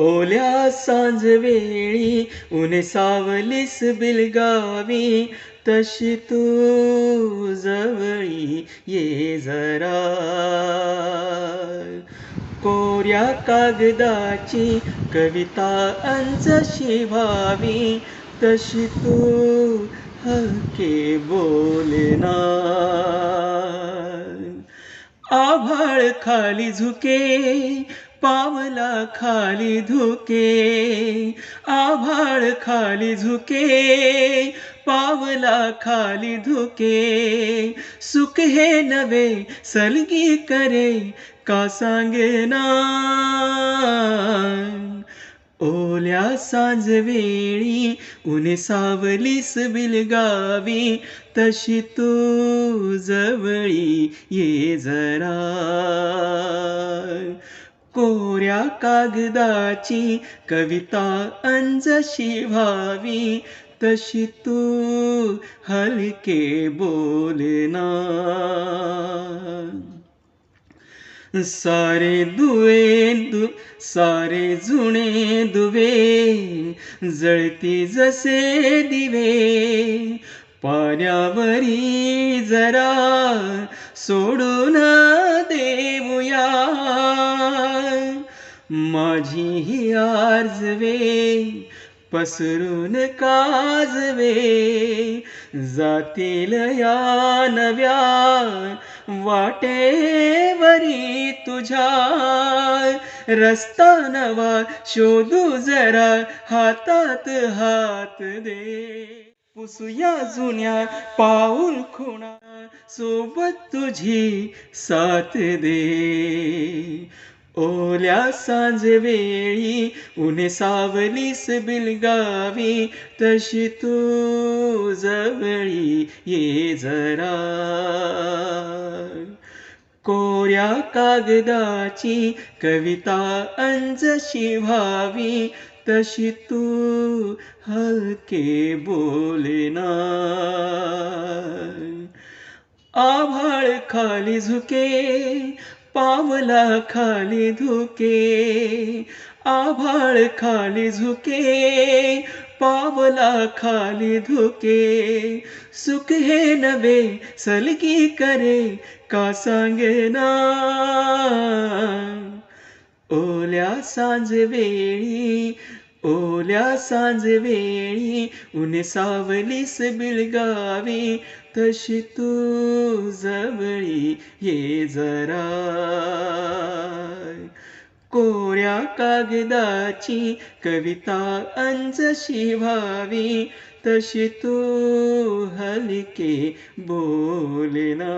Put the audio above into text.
ओल्या सांज वेळी ऊन सावलीस बिलगावी तशी तू जवळी ये जरा. कोऱ्या कागदाची कविता अंजशी व्हावी तशी तू हलके बोलना आभाळ खाली झुके पावला खाली धुके आभाळ खाली झुके पावला खाली धुके सुख हे नवे सलगी करे का सांगेना ओल्या सांजवेळी उने सावलीस बिलगावी तशी तू जवळी ये जरा. कोऱ्या कागदाची कविता अंजशी व्हावी. तशी तू हलके बोलना सारे दुवे दु सारे जुणे दुवे जळती जसे दिवे. पाण्यावरी जरा सोडून माझी ही आर्जवे पसरून काजवे. जातील या नव्या वाटेवरी तुझ्या. रस्ता नवा शोधू जरा हातात हात दे. पुसूया जुन्या पाऊल खुणा सोबत तुझी साथ दे. ओल्या सांजवेळी वेळी सावलीस बिलगावी तशी तू जवळी ये जरा. कोऱ्या कागदाची कविता अंजशी व्हावी तशी तू हलके बोलेना आभाळ खाली झुके पावला खाली धुके आभाळ खाली झुके, पावला खाली धुके सुख हे नवे सलगी करे, का सांगेना ओल्या सांज वेळी ओल्या सांज वेळी ऊन सावलीस बिलगावी तशी तू जवळी ये जरा. कोऱ्या कागदाची कविता अंजशी व्हावी तशी तू हलके बोलना